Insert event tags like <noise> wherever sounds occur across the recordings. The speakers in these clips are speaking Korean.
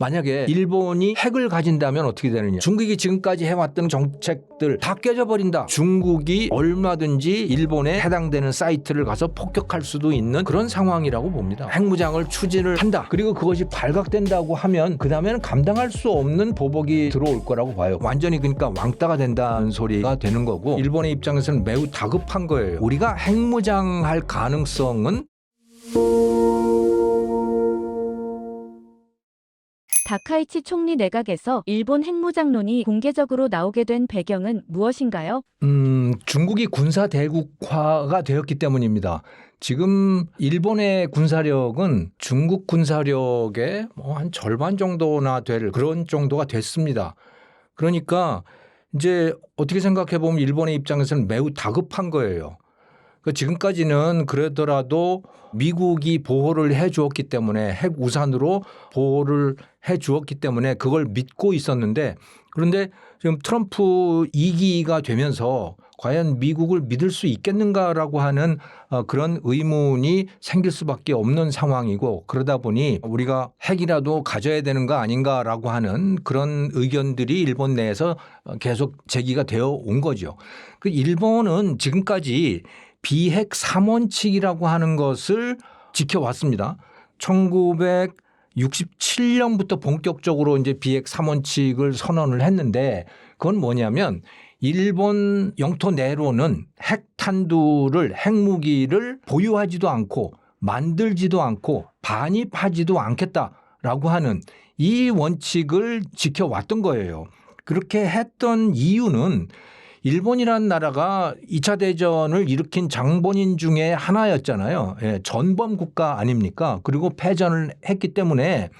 만약에 일본이 핵을 가진다면 어떻게 되느냐. 중국이 지금까지 해왔던 정책들 다 깨져버린다. 중국이 얼마든지 일본에 해당되는 사이트를 가서 폭격할 수도 있는 그런 상황이라고 봅니다. 핵무장을 추진을 한다. 그리고 그것이 발각된다고 하면 그 다음에는 감당할 수 없는 보복이 들어올 거라고 봐요. 완전히 그러니까 왕따가 된다는 소리가 되는 거고 일본의 입장에서는 매우 다급한 거예요. 우리가 핵무장할 가능성은 다카이치 총리 내각에서 일본 핵무장론이 공개적으로 나오게 된 배경은 무엇인가요? 음, 중국이 군사 대국화가 되었기 때문입니다. 지금 일본의 군사력은 중국 군사력의 뭐 한 절반 정도나 될 그런 정도가 됐습니다. 그러니까 이제 어떻게 생각해 보면 일본의 입장에서는 매우 다급한 거예요. 그 지금까지는 그러더라도 미국이 보호를 해 주었기 때문에 핵 우산으로 보호를 해 주었기 때문에 그걸 믿고 있었는데 그런데 지금 트럼프 2기가 되면서 과연 미국을 믿을 수 있겠는가라고 하는 어, 그런 의문이 생길 수밖에 없는 상황이고 그러다 보니 우리가 핵이라도 가져야 되는 거 아닌가라고 하는 그런 의견들이 일본 내에서 어, 계속 제기가 되어 온 거죠. 그 일본은 지금까지 비핵 3원칙이라고 하는 것을 지켜왔습니다. 1967년부터 본격적으로 이제 비핵 3원칙을 선언을 했는데 그건 뭐냐면 일본 영토 내로는 핵탄두를 핵무기를 보유하지도 않고 만들지도 않고 반입하지도 않겠다라고 하는 이 원칙을 지켜왔던 거예요. 그렇게 했던 이유는 일본이라는 나라가 2차 대전을 일으킨 장본인 중에 하나였잖아요. 예, 전범 국가 아닙니까? 그리고 패전을 했기 때문에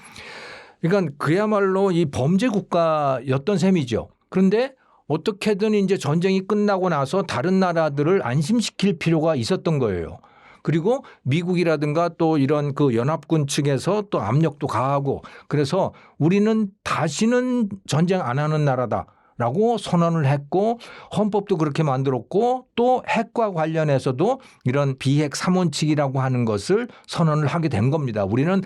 그러니까 그야말로 이 범죄 국가였던 셈이죠. 그런데 어떻게든 이제 전쟁이 끝나고 나서 다른 나라들을 안심시킬 필요가 있었던 거예요. 그리고 미국이라든가 또 이런 그 연합군 측에서 또 압력도 가하고 그래서 우리는 다시는 전쟁 안 하는 나라다. 라고 선언을 했고 헌법도 그렇게 만들었고 또 핵과 관련해서도 이런 비핵 3원칙이라고 하는 것을 선언을 하게 된 겁니다. 우리는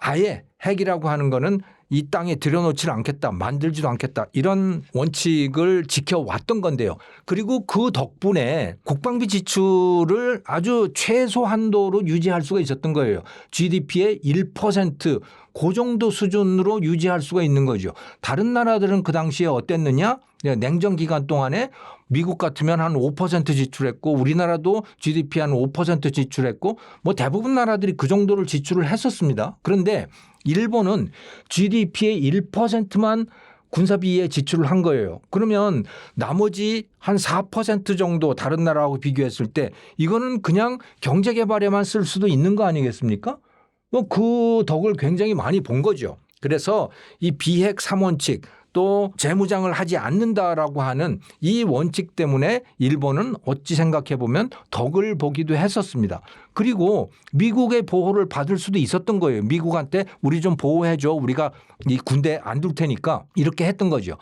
아예 핵이라고 하는 거는 이 땅에 들여놓지를 않겠다, 만들지도 않겠다 이런 원칙을 지켜왔던 건데요. 그리고 그 덕분에 국방비 지출을 아주 최소 한도로 유지할 수가 있었던 거예요. GDP의 1%. 그 정도 수준으로 유지할 수가 있는 거죠. 다른 나라들은 그 당시에 어땠느냐? 네, 냉전 기간 동안에 미국 같으면 한 5% 지출했고 우리나라도 GDP 한 5% 지출했고 뭐 대부분 나라들이 그 정도를 지출을 했었습니다. 그런데 일본은 GDP의 1%만 군사비에 지출을 한 거예요. 그러면 나머지 한 4% 정도 다른 나라하고 비교했을 때 이거는 그냥 경제 개발에만 쓸 수도 있는 거 아니겠습니까? 뭐 그 덕을 굉장히 많이 본 거죠. 그래서 이 비핵 3원칙 또 재무장을 하지 않는다라고 하는 이 원칙 때문에 일본은 어찌 생각해 보면 덕을 보기도 했었습니다. 그리고 미국의 보호를 받을 수도 있었던 거예요. 미국한테 우리 좀 보호해 줘. 우리가 이 군대 안 둘 테니까 이렇게 했던 거죠.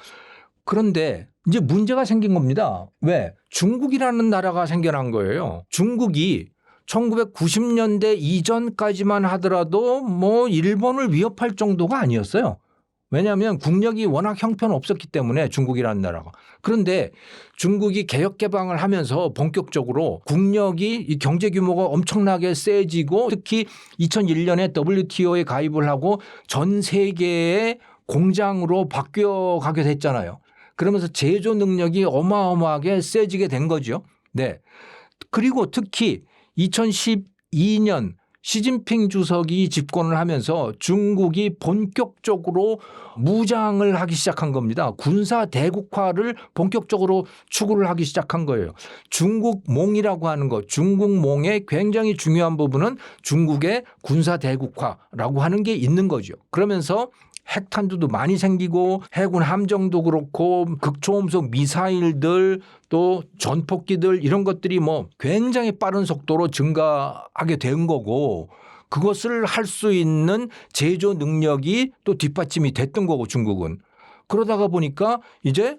그런데 이제 문제가 생긴 겁니다. 왜? 중국이라는 나라가 생겨난 거예요. 중국이 1990년대 이전까지만 하더라도 뭐 일본을 위협할 정도가 아니었어요. 왜냐하면 국력이 워낙 형편없었기 때문에 중국이라는 나라가. 그런데 중국이 개혁 개방을 하면서 본격적으로 국력이 이 경제 규모가 엄청나게 세지고 특히 2001년에 WTO에 가입을 하고 전 세계의 공장으로 바뀌어 가게 됐잖아요. 그러면서 제조 능력이 어마어마하게 세지게 된 거죠. 네. 그리고 특히 2012년 시진핑 주석이 집권을 하면서 중국이 본격적으로 무장을 하기 시작한 겁니다. 군사 대국화를 본격적으로 추구를 하기 시작한 거예요. 중국 몽이라고 하는 것, 중국 몽의 굉장히 중요한 부분은 중국의 군사 대국화라고 하는 게 있는 거죠. 그러면서 핵탄두도 많이 생기고 해군 함정도 그렇고 극초음속 미사일들 또 전폭기들 이런 것들이 뭐 굉장히 빠른 속도로 증가하게 된 거고 그것을 할 수 있는 제조 능력이 또 뒷받침이 됐던 거고 중국은. 그러다가 보니까 이제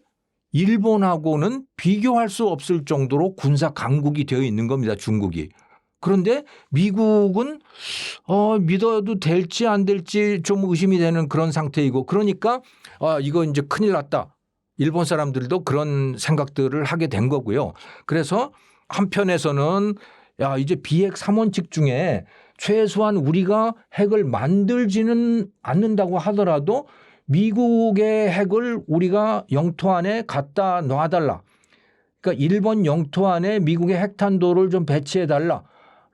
일본하고는 비교할 수 없을 정도로 군사 강국이 되어 있는 겁니다 중국이 그런데 미국은 어, 믿어도 될지 안 될지 좀 의심이 되는 그런 상태이고 그러니까 아, 이거 이제 큰일 났다. 일본 사람들도 그런 생각들을 하게 된 거고요. 그래서 한편에서는 야, 이제 비핵 3원칙 중에 최소한 우리가 핵을 만들지는 않는다고 하더라도 미국의 핵을 우리가 영토 안에 갖다 놔달라. 그러니까 일본 영토 안에 미국의 핵탄도를 좀 배치해 달라.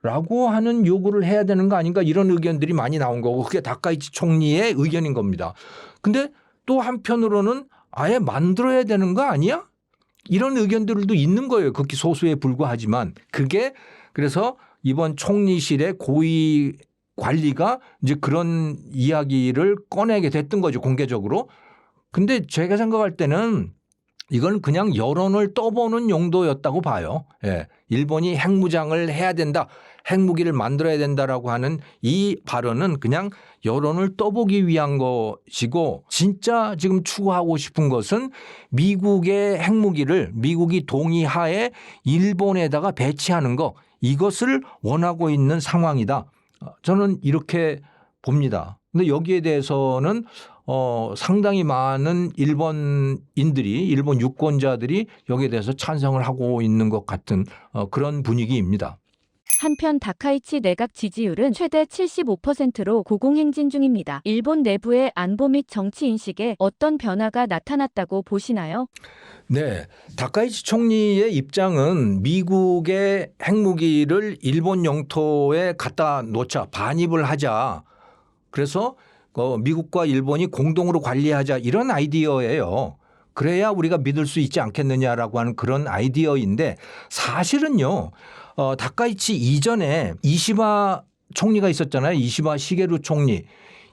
라고 하는 요구를 해야 되는 거 아닌가 이런 의견들이 많이 나온 거고 그게 다카이치 총리의 의견인 겁니다. 근데 또 한편으로는 아예 만들어야 되는 거 아니야? 이런 의견들도 있는 거예요. 극히 소수에 불과하지만 그게 그래서 이번 총리실의 고위 관리가 이제 그런 이야기를 꺼내게 됐던 거죠 공개적으로. 근데 제가 생각할 때는 이건 그냥 여론을 떠보는 용도였다고 봐요. 예. 일본이 핵무장을 해야 된다. 핵무기를 만들어야 된다라고 하는 이 발언은 그냥 여론을 떠보기 위한 것이고 진짜 지금 추구하고 싶은 것은 미국의 핵무기를 미국이 동의하에 일본에다가 배치하는 거 이것을 원하고 있는 상황이다. 어, 저는 이렇게 봅니다. 근데 여기에 대해서는 어, 상당히 많은 일본인들이 일본 유권자들이 여기에 대해서 찬성을 하고 있는 것 같은 어, 그런 분위기입니다. 한편 다카이치 내각 지지율은 최대 75%로 고공행진 중입니다. 일본 내부의 안보 및 정치 인식에 어떤 변화가 나타났다고 보시나요? 네. 다카이치 총리의 입장은 미국의 핵무기를 일본 영토에 갖다 놓자, 반입을 하자. 그래서 어, 미국과 일본이 공동으로 관리하자 이런 아이디어예요. 그래야 우리가 믿을 수 있지 않겠느냐라고 하는 그런 아이디어인데 사실은요. 어, 다카이치 이전에 이시바 총리가 있었잖아요. 이시바 시게루 총리.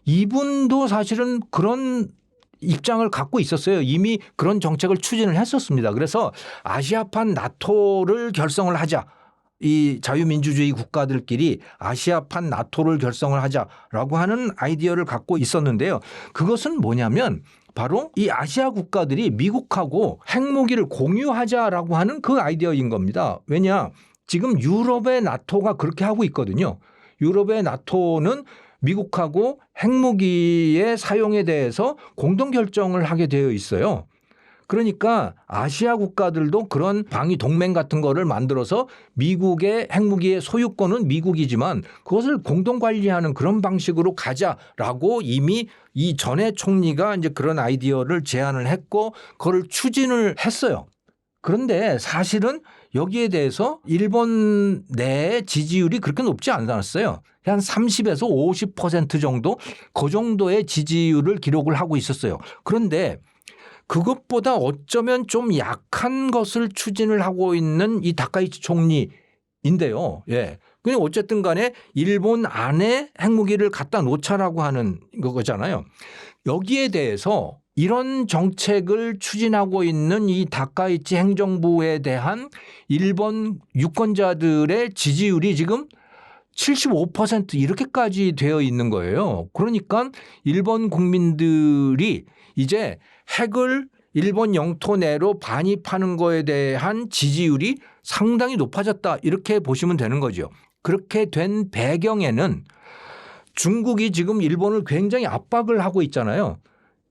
이분도 사실은 그런 입장을 갖고 있었어요. 이미 그런 정책을 추진을 했었습니다. 그래서 아시아판 나토를 결성을 하자. 이 자유민주주의 국가들끼리 아시아판 나토를 결성을 하자라고 하는 아이디어를 갖고 있었는데요. 그것은 뭐냐면 바로 이 아시아 국가들이 미국하고 핵무기를 공유하자라고 하는 그 아이디어인 겁니다. 왜냐? 지금 유럽의 나토가 그렇게 하고 있거든요. 유럽의 나토는 미국하고 핵무기의 사용에 대해서 공동 결정을 하게 되어 있어요. 그러니까 아시아 국가들도 그런 방위 동맹 같은 거를 만들어서 미국의 핵무기의 소유권은 미국이지만 그것을 공동 관리하는 그런 방식으로 가자라고 이미 이 전에 총리가 이제 그런 아이디어를 제안을 했고 그걸 추진을 했어요. 그런데 사실은 여기에 대해서 일본 내 지지율이 그렇게 높지 않았어요. 한 30에서 50% 정도 그 정도의 지지율을 기록을 하고 있었어요. 그런데 그것보다 어쩌면 좀 약한 것을 추진을 하고 있는 이 다카이치 총리인데요. 예. 그냥 어쨌든 간에 일본 안에 핵무기를 갖다 놓자라고 하는 거잖아요. 여기에 대해서 이런 정책을 추진하고 있는 이 다카이치 행정부에 대한 일본 유권자들의 지지율이 지금 75% 이렇게까지 되어 있는 거예요. 그러니까 일본 국민들이 이제 핵을 일본 영토 내로 반입하는 거에 대한 지지율이 상당히 높아졌다. 이렇게 보시면 되는 거죠. 그렇게 된 배경에는 중국이 지금 일본을 굉장히 압박을 하고 있잖아요.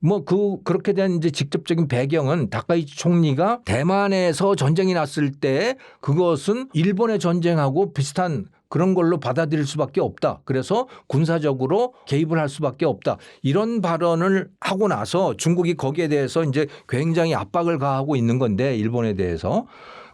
뭐 그 그렇게 된 이제 직접적인 배경은 다카이치 총리가 대만에서 전쟁이 났을 때 그것은 일본의 전쟁하고 비슷한 그런 걸로 받아들일 수밖에 없다. 그래서 군사적으로 개입을 할 수밖에 없다. 이런 발언을 하고 나서 중국이 거기에 대해서 이제 굉장히 압박을 가하고 있는 건데 일본에 대해서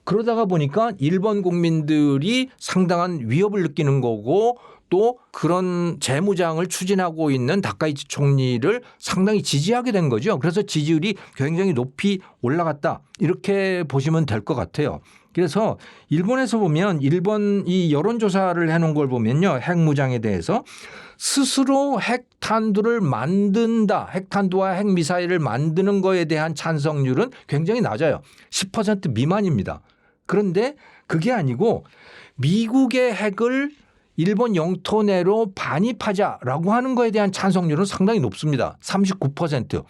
그러다가 보니까 일본 국민들이 상당한 위협을 느끼는 거고 또 그런 재무장을 추진하고 있는 다카이치 총리를 상당히 지지하게 된 거죠. 그래서 지지율이 굉장히 높이 올라갔다. 이렇게 보시면 될 것 같아요. 그래서 일본에서 보면 일본 이 여론조사를 해놓은 걸 보면요. 핵무장에 대해서 스스로 핵탄두를 만든다. 핵탄두와 핵미사일을 만드는 거에 대한 찬성률은 굉장히 낮아요. 10% 미만입니다. 그런데 그게 아니고 미국의 핵을 일본 영토 내로 반입하자라고 하는 거에 대한 찬성률은 상당히 높습니다. 39%.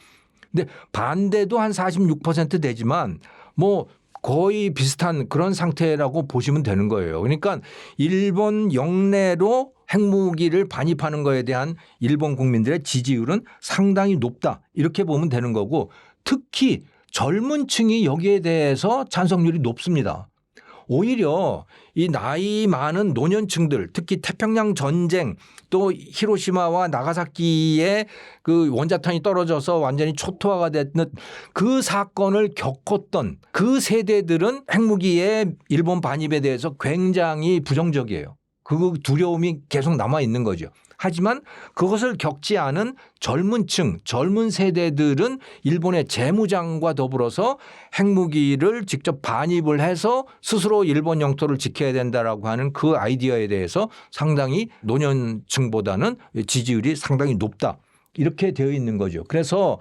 근데 반대도 한 46% 되지만 뭐 거의 비슷한 그런 상태라고 보시면 되는 거예요. 그러니까 일본 영내로 핵무기를 반입하는 거에 대한 일본 국민들의 지지율은 상당히 높다. 이렇게 보면 되는 거고 특히 젊은 층이 여기에 대해서 찬성률이 높습니다. 오히려 이 나이 많은 노년층들 특히 태평양 전쟁 또 히로시마와 나가사키의 그 원자탄이 떨어져서 완전히 초토화가 됐는 그 사건을 겪었던 그 세대들은 핵무기의 일본 반입에 대해서 굉장히 부정적이에요. 그 두려움이 계속 남아 있는 거죠. 하지만 그것을 겪지 않은 젊은 층, 젊은 세대들은 일본의 재무장과 더불어서 핵무기를 직접 반입을 해서 스스로 일본 영토를 지켜야 된다라고 하는 그 아이디어에 대해서 상당히 노년층보다는 지지율이 상당히 높다. 이렇게 되어 있는 거죠. 그래서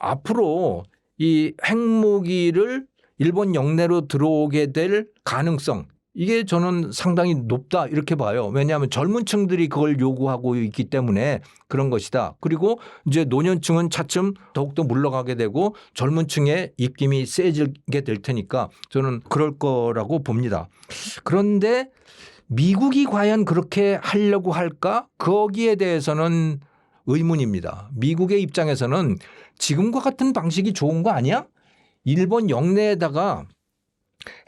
앞으로 이 핵무기를 일본 영내로 들어오게 될 가능성 이게 저는 상당히 높다 이렇게 봐요. 왜냐하면 젊은 층들이 그걸 요구하고 있기 때문에 그런 것이다. 그리고 이제 노년층은 차츰 더욱더 물러가게 되고 젊은 층의 입김이 세지게 될 테니까 저는 그럴 거라고 봅니다. 그런데 미국이 과연 그렇게 하려고 할까? 거기에 대해서는 의문입니다. 미국의 입장에서는 지금과 같은 방식이 좋은 거 아니야? 일본 영내에다가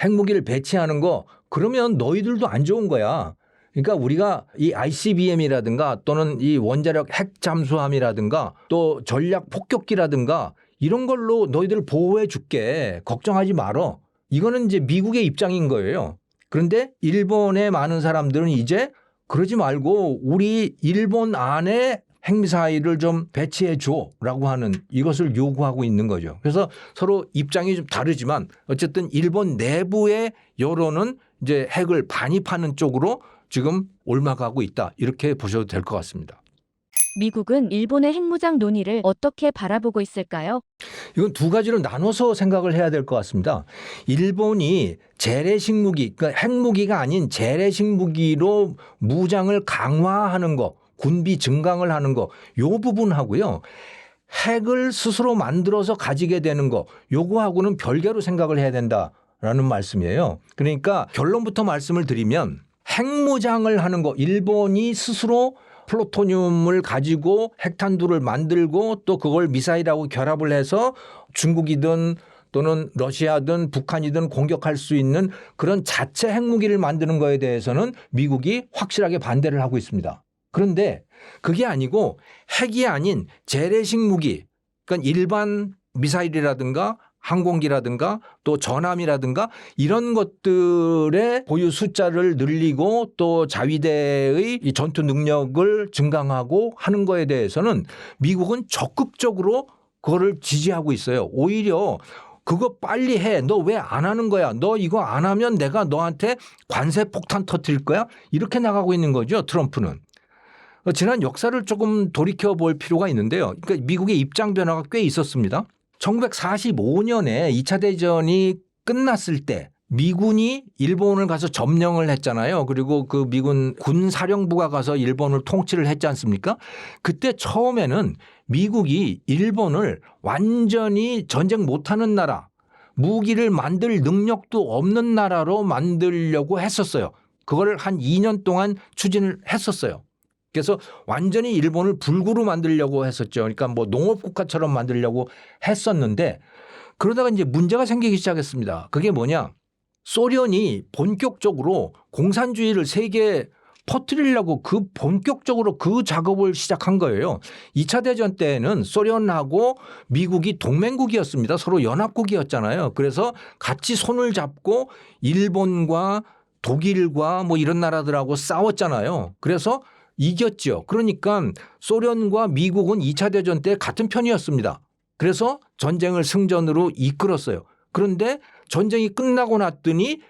핵무기를 배치하는 거 그러면 너희들도 안 좋은 거야. 그러니까 우리가 이 ICBM이라든가 또는 이 원자력 핵 잠수함이라든가 또 전략 폭격기라든가 이런 걸로 너희들을 보호해 줄게. 걱정하지 말어. 이거는 이제 미국의 입장인 거예요. 그런데 일본의 많은 사람들은 이제 그러지 말고 우리 일본 안에 핵미사일을 좀 배치해 줘라고 하는 이것을 요구하고 있는 거죠. 그래서 서로 입장이 좀 다르지만 어쨌든 일본 내부의 여론은 이제 핵을 반입하는 쪽으로 지금 올라가고 있다. 이렇게 보셔도 될 것 같습니다. 미국은 일본의 핵무장 논의를 어떻게 바라보고 있을까요? 이건 두 가지로 나눠서 생각을 해야 될 것 같습니다. 일본이 재래식 무기, 그러니까 핵무기가 아닌 재래식 무기로 무장을 강화하는 거, 군비 증강을 하는 거, 요 부분하고요. 핵을 스스로 만들어서 가지게 되는 거, 요거하고는 별개로 생각을 해야 된다라는 말씀이에요. 그러니까 결론부터 말씀을 드리면 핵무장을 하는 거, 일본이 스스로 플루토늄을 가지고 핵탄두를 만들고 또 그걸 미사일하고 결합을 해서 중국이든 또는 러시아든 북한이든 공격할 수 있는 그런 자체 핵무기를 만드는 거에 대해서는 미국이 확실하게 반대를 하고 있습니다. 그런데 그게 아니고 핵이 아닌 재래식 무기, 그러니까 일반 미사일이라든가 항공기라든가 또 전함이라든가 이런 것들의 보유 숫자를 늘리고 또 자위대의 이 전투 능력을 증강하고 하는 거에 대해서는 미국은 적극적으로 그거를 지지하고 있어요. 오히려 그거 빨리 해. 너 왜 안 하는 거야? 너 이거 안 하면 내가 너한테 관세 폭탄 터뜨릴 거야? 이렇게 나가고 있는 거죠. 트럼프는. 어, 지난 역사를 조금 돌이켜 볼 필요가 있는데요. 그러니까 미국의 입장 변화가 꽤 있었습니다. 1945년에 2차 대전이 끝났을 때 미군이 일본을 가서 점령을 했잖아요. 그리고 그 미군 군 사령부가 가서 일본을 통치를 했지 않습니까? 그때 처음에는 미국이 일본을 완전히 전쟁 못하는 나라, 무기를 만들 능력도 없는 나라로 만들려고 했었어요. 그걸 한 2년 동안 추진을 했었어요. 그래서 완전히 일본을 불구로 만들려고 했었죠. 그러니까 뭐 농업 국가처럼 만들려고 했었는데 그러다가 이제 문제가 생기기 시작했습니다. 그게 뭐냐. 소련이 본격적으로 공산주의를 세계에 퍼뜨리려고 그 본격적으로 그 작업을 시작한 거예요. 2차 대전 때에는 소련하고 미국이 동맹국이었습니다. 서로 연합국이었잖아요. 그래서 같이 손을 잡고 일본과 독일과 뭐 이런 나라들하고 싸웠잖아요. 그래서 이겼죠. 그러니까 소련과 미국은 2차 대전 때 같은 편이었습니다. 그래서 전쟁을 승전으로 이끌었어요. 그런데 전쟁이 끝나고 났더니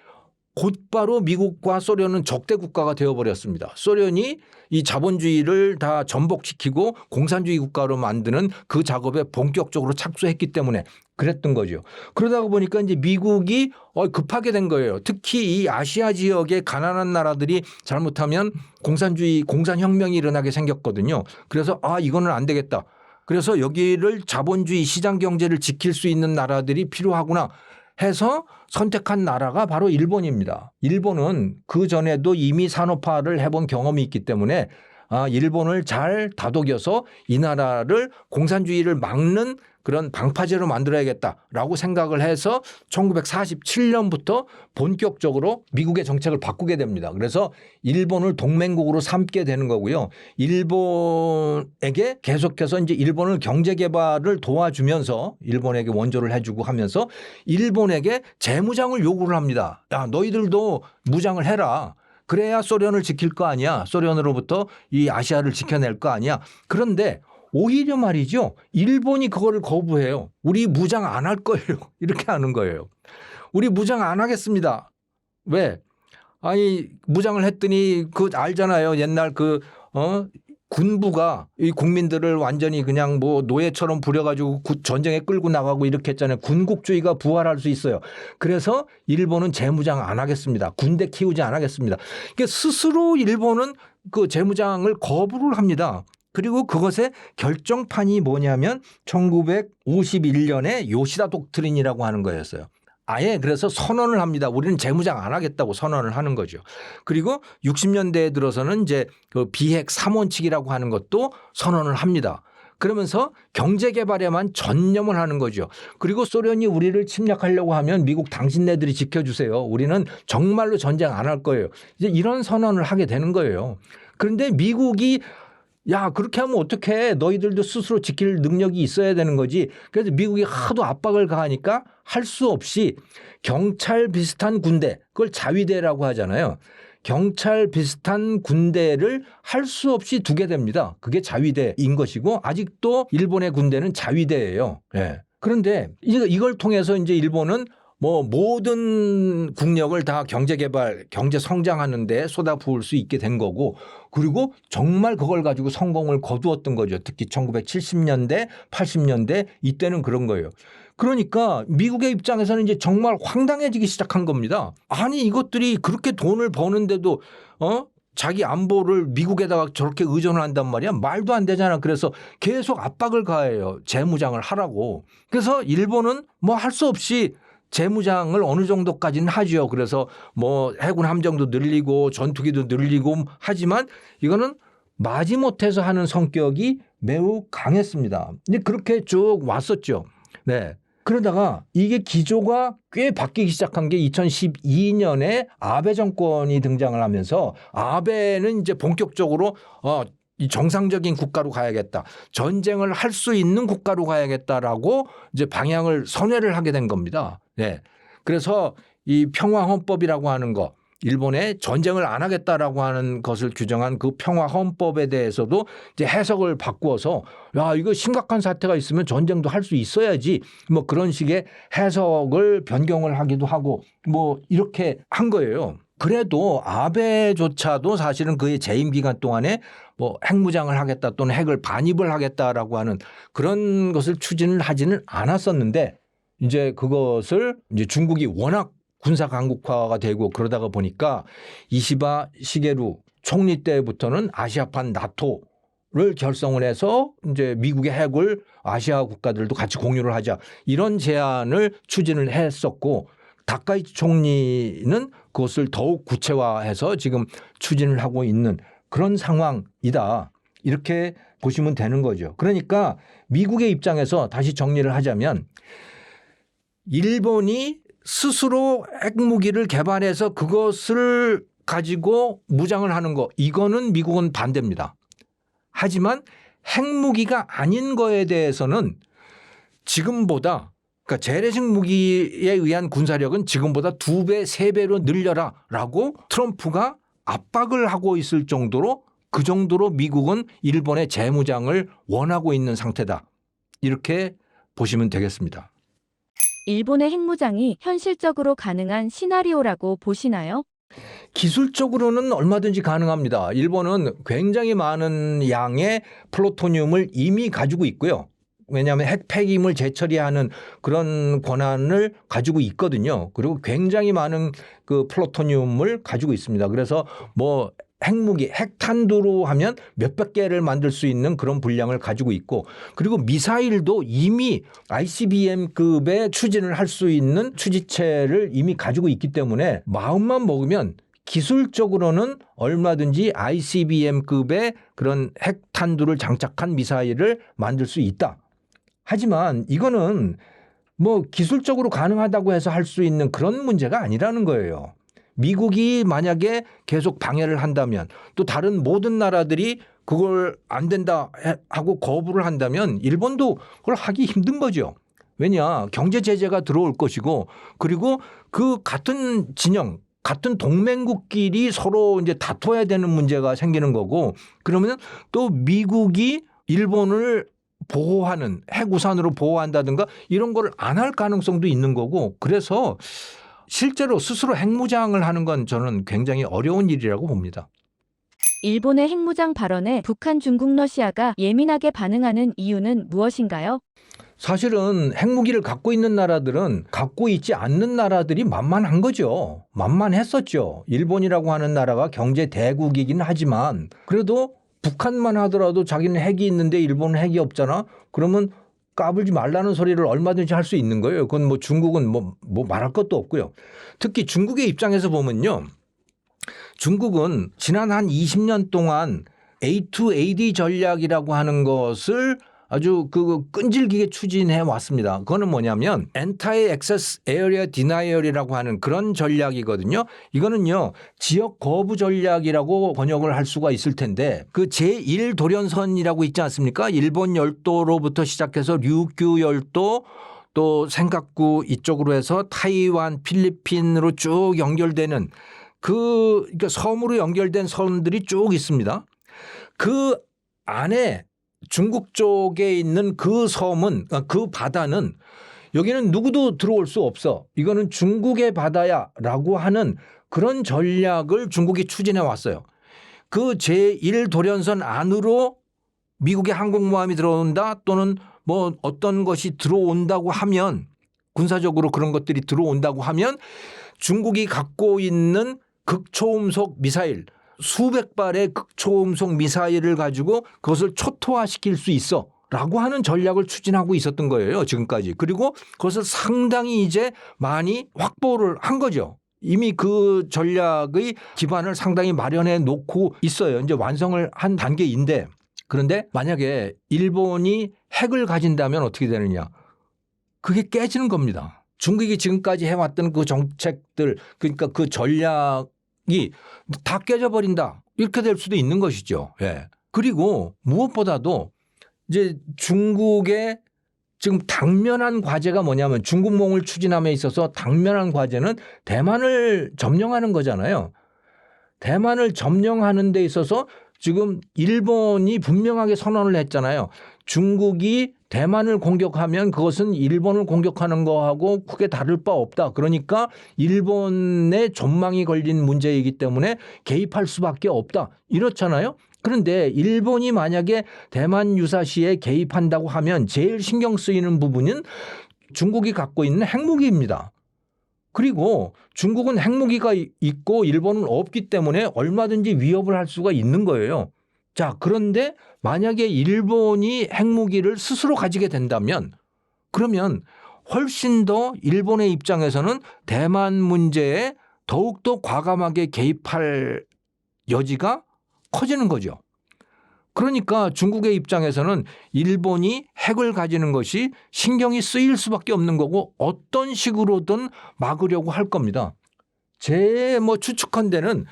곧바로 미국과 소련은 적대 국가가 되어버렸습니다. 소련이 이 자본주의를 다 전복시키고 공산주의 국가로 만드는 그 작업에 본격적으로 착수했기 때문에 그랬던 거죠. 그러다 보니까 이제 미국이 어, 급하게 된 거예요. 특히 이 아시아 지역의 가난한 나라들이 잘못하면 공산주의 공산혁명이 일어나게 생겼거든요. 그래서 아 이거는 안 되겠다. 그래서 여기를 자본주의 시장 경제를 지킬 수 있는 나라들이 필요하구나 해서 선택한 나라가 바로 일본입니다. 일본은 그 전에도 이미 산업화를 해본 경험이 있기 때문에 아, 일본을 잘 다독여서 이 나라를 공산주의를 막는 그런 방파제로 만들어야겠다라고 생각을 해서 1947년부터 본격적으로 미국의 정책을 바꾸게 됩니다. 그래서 일본을 동맹국으로 삼게 되는 거고요. 일본에게 계속해서 이제 일본을 경제 개발을 도와주면서 일본에게 원조를 해주고 하면서 일본에게 재무장을 요구를 합니다. 야, 너희들도 무장을 해라. 그래야 소련을 지킬 거 아니야. 소련으로부터 이 아시아를 지켜낼 거 아니야. 그런데 오히려 말이죠. 일본이 그거를 거부해요. 우리 무장 안 할 거예요. <laughs> 이렇게 하는 거예요. 우리 무장 안 하겠습니다. 왜? 아니 무장을 했더니 그 알잖아요. 옛날 그 어? 군부가 이 국민들을 완전히 그냥 뭐 노예처럼 부려가지고 구- 전쟁에 끌고 나가고 이렇게 했잖아요. 군국주의가 부활할 수 있어요. 그래서 일본은 재무장 안 하겠습니다. 군대 키우지 안 하겠습니다. 그러니까 스스로 일본은 그 재무장을 거부를 합니다. 그리고 그것의 결정판이 뭐냐면 1951년에 요시다 독트린이라고 하는 거였어요. 아예 그래서 선언을 합니다. 우리는 재무장 안 하겠다고 선언을 하는 거죠. 그리고 60년대에 들어서는 이제 그 비핵 3원칙이라고 하는 것도 선언을 합니다. 그러면서 경제 개발에만 전념을 하는 거죠. 그리고 소련이 우리를 침략하려고 하면 미국 당신네들이 지켜주세요. 우리는 정말로 전쟁 안 할 거예요. 이제 이런 선언을 하게 되는 거예요. 그런데 미국이 야 그렇게 하면 어떻게 너희들도 스스로 지킬 능력이 있어야 되는 거지. 그래서 미국이 하도 압박을 가하니까 할 수 없이 경찰 비슷한 군대 그걸 자위대라고 하잖아요. 경찰 비슷한 군대를 할 수 없이 두게 됩니다. 그게 자위대인 것이고 아직도 일본의 군대는 자위대예요. 예. 그런데 이- 이걸 통해서 이제 일본은 뭐 모든 국력을 다 경제 개발, 경제 성장하는 데 쏟아부을 수 있게 된 거고 그리고 정말 그걸 가지고 성공을 거두었던 거죠. 특히 1970년대, 80년대 이때는 그런 거예요. 그러니까 미국의 입장에서는 이제 정말 황당해지기 시작한 겁니다. 아니 이것들이 그렇게 돈을 버는데도 어 자기 안보를 미국에다가 저렇게 의존을 한단 말이야. 말도 안 되잖아. 그래서 계속 압박을 가해요. 재무장을 하라고. 그래서 일본은 뭐 할 수 없이 재무장을 어느 정도까지는 하죠. 그래서 뭐 해군 함정도 늘리고 전투기도 늘리고 하지만 이거는 마지못해서 하는 성격이 매우 강했습니다. 근데 그렇게 쭉 왔었죠. 네. 그러다가 이게 기조가 꽤 바뀌기 시작한 게 2012년에 아베 정권이 등장을 하면서 아베는 이제 본격적으로 어, 이 정상적인 국가로 가야겠다. 전쟁을 할 수 있는 국가로 가야겠다라고 이제 방향을 선회를 하게 된 겁니다. 네. 그래서 이 평화 헌법이라고 하는 거 일본에 전쟁을 안 하겠다라고 하는 것을 규정한 그 평화 헌법에 대해서도 이제 해석을 바꾸어서 야 이거 심각한 사태가 있으면 전쟁도 할 수 있어야지 뭐 그런 식의 해석을 변경을 하기도 하고 뭐 이렇게 한 거예요. 그래도 아베조차도 사실은 그의 재임 기간 동안에 뭐 핵무장을 하겠다 또는 핵을 반입을 하겠다라고 하는 그런 것을 추진을 하지는 않았었는데 이제 그것을 이제 중국이 워낙 군사 강국화가 되고 그러다가 보니까 이시바 시게루 총리 때부터는 아시아판 나토 를 결성을 해서 이제 미국의 핵을 아시아 국가들도 같이 공유를 하자 이런 제안을 추진을 했었고 다카이치 총리는 그것을 더욱 구체화해서 지금 추진을 하고 있는 그런 상황이다. 이렇게 보시면 되는 거죠. 그러니까 미국의 입장에서 다시 정리를 하자면 일본이 스스로 핵무기를 개발해서 그것을 가지고 무장을 하는 거 이거는 미국은 반대입니다. 하지만 핵무기가 아닌 거에 대해서는 지금보다 그러니까 재래식 무기에 의한 군사력은 지금보다 두 배, 세 배로 늘려라라고 트럼프가 압박을 하고 있을 정도로 그 정도로 미국은 일본의 재무장을 원하고 있는 상태다. 이렇게 보시면 되겠습니다. 일본의 핵무장이 현실적으로 가능한 시나리오라고 보시나요? 기술적으로는 얼마든지 가능합니다. 일본은 굉장히 많은 양의 플루토늄을 이미 가지고 있고요. 왜냐하면 핵 폐기물 재처리하는 그런 권한을 가지고 있거든요. 그리고 굉장히 많은 그 플루토늄을 가지고 있습니다. 그래서 뭐 핵무기, 핵탄두로 하면 몇백 개를 만들 수 있는 그런 분량을 가지고 있고 그리고 미사일도 이미 ICBM급의 추진을 할 수 있는 추지체를 이미 가지고 있기 때문에 마음만 먹으면 기술적으로는 얼마든지 ICBM급의 그런 핵탄두를 장착한 미사일을 만들 수 있다. 하지만 이거는 뭐 기술적으로 가능하다고 해서 할 수 있는 그런 문제가 아니라는 거예요. 미국이 만약에 계속 방해를 한다면 또 다른 모든 나라들이 그걸 안 된다 해- 하고 거부를 한다면 일본도 그걸 하기 힘든 거죠. 왜냐 경제 제재가 들어올 것이고 그리고 그 같은 진영 같은 동맹국끼리 서로 이제 다퉈야 되는 문제가 생기는 거고 그러면 또 미국이 일본을 보호하는 핵우산으로 보호한다든가 이런 걸 안 할 가능성도 있는 거고 그래서 실제로 스스로 핵무장을 하는 건 저는 굉장히 어려운 일이라고 봅니다. 일본의 핵무장 발언에 북한, 중국, 러시아가 예민하게 반응하는 이유는 무엇인가요? 사실은 핵무기를 갖고 있는 나라들은 갖고 있지 않는 나라들이 만만한 거죠. 만만했었죠. 일본이라고 하는 나라가 경제 대국이긴 하지만 그래도 북한만 하더라도 자기는 핵이 있는데 일본은 핵이 없잖아. 그러면 까불지 말라는 소리를 얼마든지 할 수 있는 거예요. 그건 뭐 중국은 뭐, 뭐 말할 것도 없고요. 특히 중국의 입장에서 보면요. 중국은 지난 한 20년 동안 A2AD 전략이라고 하는 것을 아주 그 끈질기게 추진해 왔습니다. 그거는 뭐냐면 Anti Access Area Denial이라고 하는 그런 전략이거든요. 이거는요 지역 거부 전략이라고 번역을 할 수가 있을 텐데 그 제1 도련선이라고 있지 않습니까? 일본 열도로부터 시작해서 류규 열도 또 생각구 이쪽으로 해서 타이완, 필리핀으로 쭉 연결되는 그 그러니까 섬으로 연결된 섬들이 쭉 있습니다. 그 안에 중국 쪽에 있는 그 섬은 아, 그 바다는 여기는 누구도 들어올 수 없어. 이거는 중국의 바다야라고 하는 그런 전략을 중국이 추진해 왔어요. 그 제1 도련선 안으로 미국의 항공모함이 들어온다 또는 뭐 어떤 것이 들어온다고 하면 군사적으로 그런 것들이 들어온다고 하면 중국이 갖고 있는 극초음속 미사일 수백 발의 극초음속 미사일을 가지고 그것을 초토화시킬 수 있어. 라고 하는 전략을 추진하고 있었던 거예요. 지금까지. 그리고 그것을 상당히 이제 많이 확보를 한 거죠. 이미 그 전략의 기반을 상당히 마련해 놓고 있어요. 이제 완성을 한 단계인데 그런데 만약에 일본이 핵을 가진다면 어떻게 되느냐. 그게 깨지는 겁니다. 중국이 지금까지 해왔던 그 정책들 그러니까 그 전략이 다 깨져버린다. 이렇게 될 수도 있는 것이죠. 예. 그리고 무엇보다도 이제 중국의 지금 당면한 과제가 뭐냐면 중국몽을 추진함에 있어서 당면한 과제는 대만을 점령하는 거잖아요. 대만을 점령하는 데 있어서 지금 일본이 분명하게 선언을 했잖아요. 중국이 대만을 공격하면 그것은 일본을 공격하는 거하고 크게 다를 바 없다. 그러니까 일본의 전망이 걸린 문제이기 때문에 개입할 수밖에 없다. 이렇잖아요. 그런데 일본이 만약에 대만 유사시에 개입한다고 하면 제일 신경 쓰이는 부분은 중국이 갖고 있는 핵무기입니다. 그리고 중국은 핵무기가 있고 일본은 없기 때문에 얼마든지 위협을 할 수가 있는 거예요. 자, 그런데 만약에 일본이 핵무기를 스스로 가지게 된다면 그러면 훨씬 더 일본의 입장에서는 대만 문제에 더욱더 과감하게 개입할 여지가 커지는 거죠. 그러니까 중국의 입장에서는 일본이 핵을 가지는 것이 신경이 쓰일 수밖에 없는 거고 어떤 식으로든 막으려고 할 겁니다. 제 뭐 추측컨대는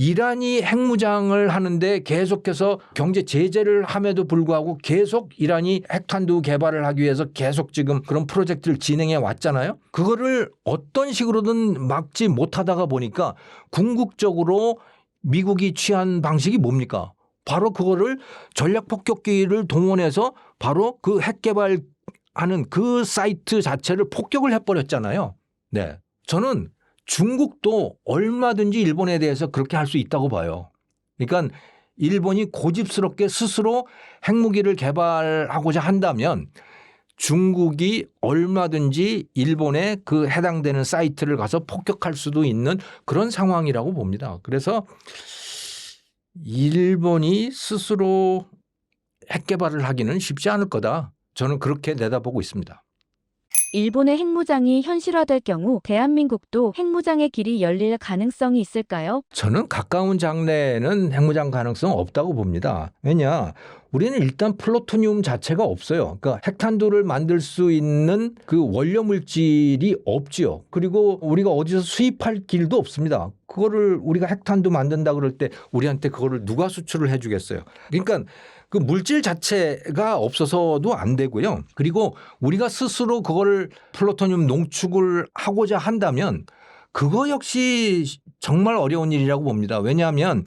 이란이 핵무장을 하는데 계속해서 경제 제재를 함에도 불구하고 계속 이란이 핵탄두 개발을 하기 위해서 계속 지금 그런 프로젝트를 진행해 왔잖아요. 그거를 어떤 식으로든 막지 못하다가 보니까 궁극적으로 미국이 취한 방식이 뭡니까? 바로 그거를 전략 폭격기를 동원해서 바로 그 핵 개발하는 그 사이트 자체를 폭격을 해버렸잖아요. 네. 저는 중국도 얼마든지 일본에 대해서 그렇게 할 수 있다고 봐요. 그러니까 일본이 고집스럽게 스스로 핵무기를 개발하고자 한다면 중국이 얼마든지 일본에 그 해당되는 사이트를 가서 폭격할 수도 있는 그런 상황이라고 봅니다. 그래서 일본이 스스로 핵 개발을 하기는 쉽지 않을 거다. 저는 그렇게 내다보고 있습니다. 일본의 핵무장이 현실화될 경우 대한민국도 핵무장의 길이 열릴 가능성이 있을까요? 저는 가까운 장래에는 핵무장 가능성 없다고 봅니다. 왜냐? 우리는 일단 플루토늄 자체가 없어요. 그러니까 핵탄두를 만들 수 있는 그 원료 물질이 없지요. 그리고 우리가 어디서 수입할 길도 없습니다. 그거를 우리가 핵탄두 만든다 그럴 때 우리한테 그거를 누가 수출을 해 주겠어요. 그러니까 그 물질 자체가 없어서도 안 되고요. 그리고 우리가 스스로 그거를 플루토늄 농축을 하고자 한다면 그거 역시 정말 어려운 일이라고 봅니다. 왜냐하면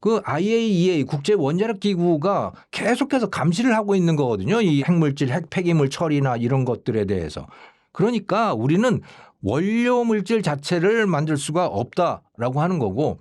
그 IAEA 국제 원자력 기구가 계속해서 감시를 하고 있는 거거든요. 이 핵물질, 핵 폐기물 처리나 이런 것들에 대해서. 그러니까 우리는 원료 물질 자체를 만들 수가 없다라고 하는 거고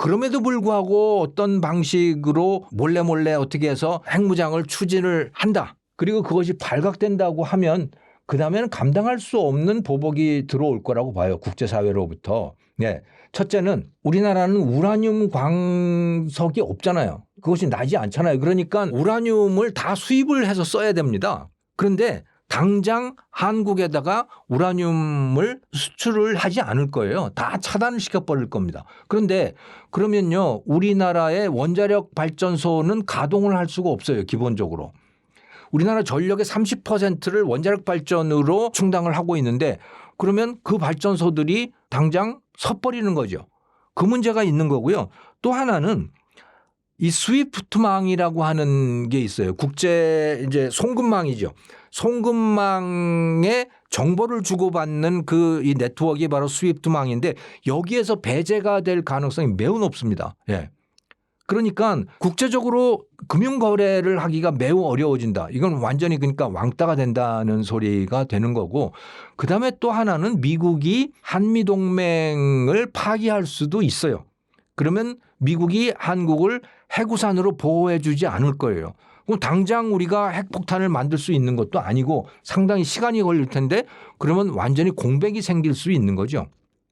그럼에도 불구하고 어떤 방식으로 몰래 몰래 어떻게 해서 핵무장을 추진을 한다. 그리고 그것이 발각된다고 하면 그 다음에는 감당할 수 없는 보복이 들어올 거라고 봐요. 국제사회로부터. 네. 첫째는 우리나라는 우라늄 광석이 없잖아요. 그것이 나지 않잖아요. 그러니까 우라늄을 다 수입을 해서 써야 됩니다. 그런데 당장 한국에다가 우라늄을 수출을 하지 않을 거예요. 다 차단을 시켜버릴 겁니다. 그런데 그러면요, 우리나라의 원자력 발전소는 가동을 할 수가 없어요. 기본적으로. 우리나라 전력의 30%를 원자력 발전으로 충당을 하고 있는데 그러면 그 발전소들이 당장 섣버리는 거죠. 그 문제가 있는 거고요. 또 하나는 이 스위프트망이라고 하는 게 있어요. 국제 이제 송금망이죠. 송금망에 정보를 주고받는 그 이 네트워크가 바로 스위프트망인데 여기에서 배제가 될 가능성이 매우 높습니다. 예. 그러니까 국제적으로 금융 거래를 하기가 매우 어려워진다. 이건 완전히 그러니까 왕따가 된다는 소리가 되는 거고 그다음에 또 하나는 미국이 한미 동맹을 파기할 수도 있어요. 그러면 미국이 한국을 해구산으로 보호해 주지 않을 거예요. 그럼 당장 우리가 핵폭탄을 만들 수 있는 것도 아니고 상당히 시간이 걸릴 텐데 그러면 완전히 공백이 생길 수 있는 거죠.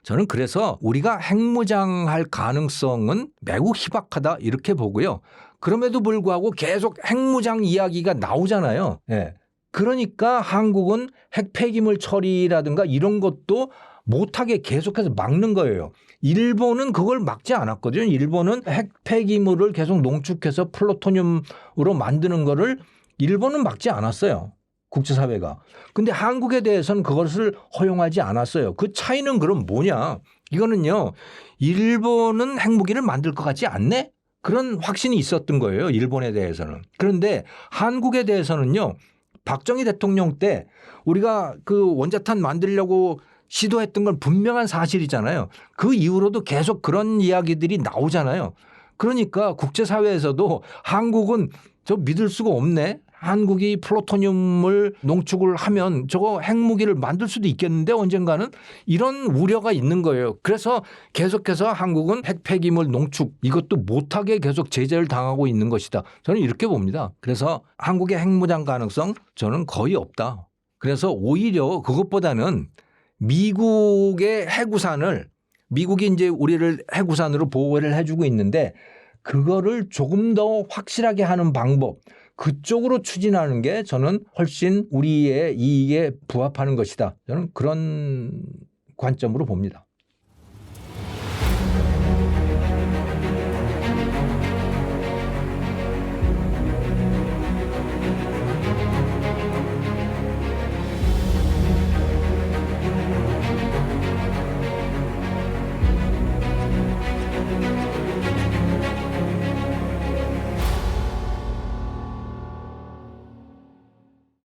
저는 그래서 우리가 핵무장할 가능성은 매우 희박하다 이렇게 보고요. 그럼에도 불구하고 계속 핵무장 이야기가 나오잖아요. 예. 그러니까 한국은 핵 폐기물 처리라든가 이런 것도 못하게 계속해서 막는 거예요. 일본은 그걸 막지 않았거든요. 일본은 핵 폐기물을 계속 농축해서 플루토늄으로 만드는 거를 일본은 막지 않았어요. 국제사회가. 근데 한국에 대해서는 그것을 허용하지 않았어요. 그 차이는 그럼 뭐냐? 이거는요, 일본은 핵무기를 만들 것 같지 않네? 그런 확신이 있었던 거예요. 일본에 대해서는. 그런데 한국에 대해서는요, 박정희 대통령 때 우리가 그 원자탄 만들려고 시도했던 건 분명한 사실이잖아요. 그 이후로도 계속 그런 이야기들이 나오잖아요. 그러니까 국제사회에서도 한국은 저 믿을 수가 없네. 한국이 플루토늄을 농축을 하면 저거 핵무기를 만들 수도 있겠는데 언젠가는 이런 우려가 있는 거예요. 그래서 계속해서 한국은 핵 폐기물 농축 이것도 못하게 계속 제재를 당하고 있는 것이다. 저는 이렇게 봅니다. 그래서 한국의 핵무장 가능성 저는 거의 없다. 그래서 오히려 그것보다는 미국의 해구산을 미국이 이제 우리를 해구산으로 보호를 해주고 있는데 그거를 조금 더 확실하게 하는 방법 그쪽으로 추진하는 게 저는 훨씬 우리의 이익에 부합하는 것이다. 저는 그런 관점으로 봅니다.